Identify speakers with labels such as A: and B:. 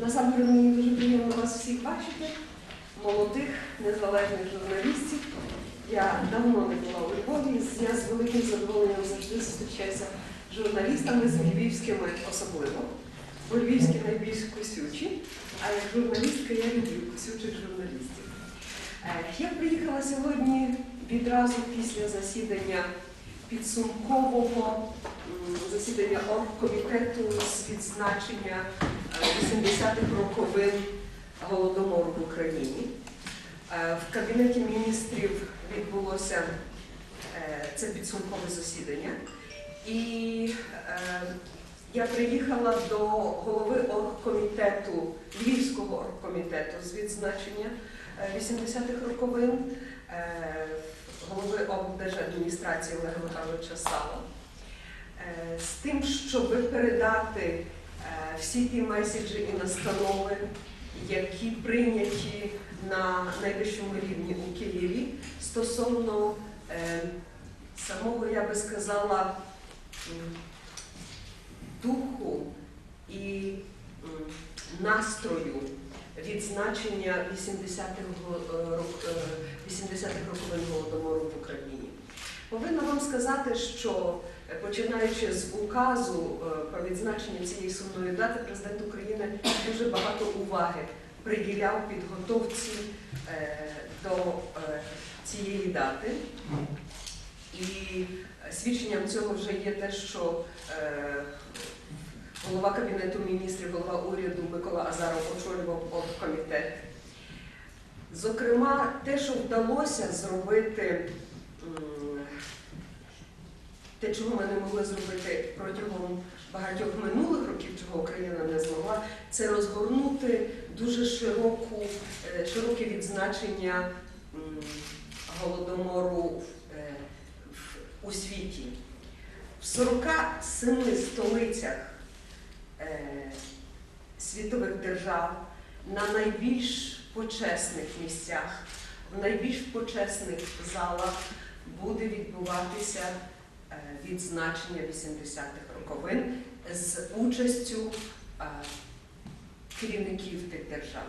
A: Насамперед мені дуже приємно вас всіх бачити, молодих, незалежних журналістів. Я давно не була у Львові. Я з великим задоволенням завжди зустрічаюся з журналістами, з львівськими особливо. Бо львівські найбільш кусючі, а як журналістка я люблю кусючих журналістів. Е, Я приїхала сьогодні відразу після засідання підсумкового засідання оргкомітету з відзначення е, 80-х роковин голодомору в Україні. Е, В Кабінеті міністрів відбулося е, це підсумкове засідання. І е, я приїхала до голови оргкомітету, Львівського оргкомітету з відзначення е, 80-х роковин, е, голови облдержадміністрації Олега Михайловича Сала, е, з тим, щоб передати е, всі ті меседжі і настанови, які прийняті на найвищому рівні у Києві стосовно е, самого, я би сказала, духу і настрою відзначення 80-х е, е, 80-х роковин голодомору в Україні. Повинна вам сказати, що е, починаючи з указу про відзначення цієї сумної дати, президент України дуже багато уваги приділяв підготовці до цієї дати. І свідченням цього вже є те, що голова Кабінету міністрів, голова уряду Микола Азаров очолював комітет. Зокрема, те, що вдалося зробити, те, чого ми не могли зробити протягом багатьох минулих років, чого Україна не змогла, це розгорнути дуже широку, е, широке відзначення голодомору е, у світі. В 47 столицях е, світових держав на найбільш почесних місцях, в найбільш почесних залах буде відбуватися е, відзначення 80-х роковин з участю е, керівників тих держав.